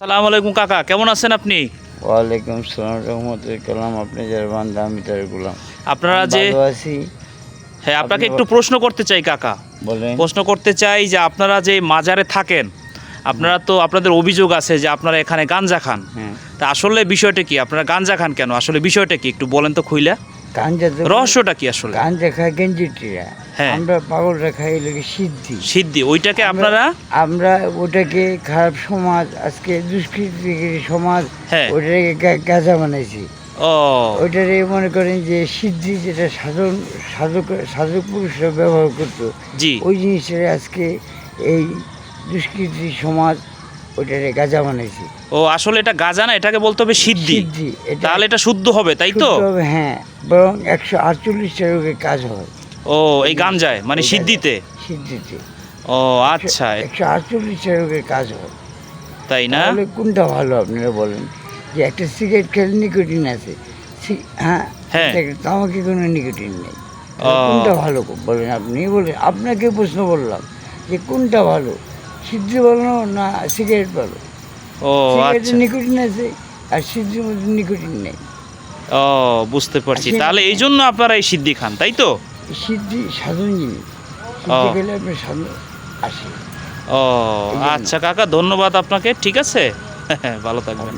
সালাম আলাইকুম কাকা। কেমন আছেন আপনি? ওয়ালাইকুম সালাম রহমতুল কালাম। আপনি যার বান্দা আমি তার গুলাম। আপনারা যে আছি। হ্যাঁ আপনাকে একটু প্রশ্ন করতে চাই কাকা। বলেন। প্রশ্ন করতে চাই যে আপনারা যে মাজারে থাকেন আপনারা তো আপনাদের অভিযোগ আছে যে আপনারা এখানে গাঞ্জা খান। হ্যাঁ। তা আসলে বিষয়টা কি? আপনারা গাঞ্জা খান কেন? আসলে বিষয়টা কি? একটু বলেন তো খুইলা। রহস্যটা কি আসলে? গাঞ্জা খায় গেঞ্জিটিরা। হ্যাঁ। আমরা পাগলরা খাই লোকে সিদ্ধি? সিদ্ধি। ওইটাকে আপনারা? আমরা ওটাকে খারাপ সমাজ আজকে দুষ্কৃতির সমাজ হ্যাঁ। ওটাকে গাঁজা বানাইছি। ও। ওইটারে মনে করেন যে সিদ্ধি যেটা সাধন সাধক সাধক পুরুষরা ব্যবহার করতো জি। ওই জিনিসটা আজকে এই দুষ্কৃতি সমাজ ওইটারে গাঁজা বানাইছি। ও আসলে এটা গাজা না এটাকে বলতে হবে সিদ্ধি। সিদ্ধি এটা তাহলে এটা শুদ্ধ হবে তাই তো? শুদ্ধ হবে, হ্যাঁ বরং একশো আটচল্লিশটা রোগের কাজ হয়। ও এই গাঞ্জায় মানে এই সিদ্ধিতে? সিদ্ধিতে। ও আচ্ছা। একশো আটচল্লিশটা রোগের কাজ হয়। তাই না? তাহলে কোনটা ভালো আপনারা বলেন? যে একটা সিগারেট খেলে নিকোটিন আছে। সি- হ্যাঁ হ্যাঁ। একটা তামাকে কোনো নিকোটিন নেই। ও। কোনটা ভালো বলেন আপনি? বলেন আপনাকে প্রশ্ন বললাম যে কোনটা ভালো? সিদ্ধি বলো না সিগারেট বলো। ও আচ্ছা। নিকোটিন আছে আর সিদ্ধির মধ্যে নিকোটিন নেই। ও বুঝতে পারছি। তাহলে এই জন্য আপনারা এই সিদ্ধি খান তাই তো? সিদ্ধি সাধন জিনিস। সিদ্ধি। খেলে আপনার সাধন আসে। ও আচ্ছা কাকা ধন্যবাদ আপনাকে ঠিক আছে? ভালো থাকবেন।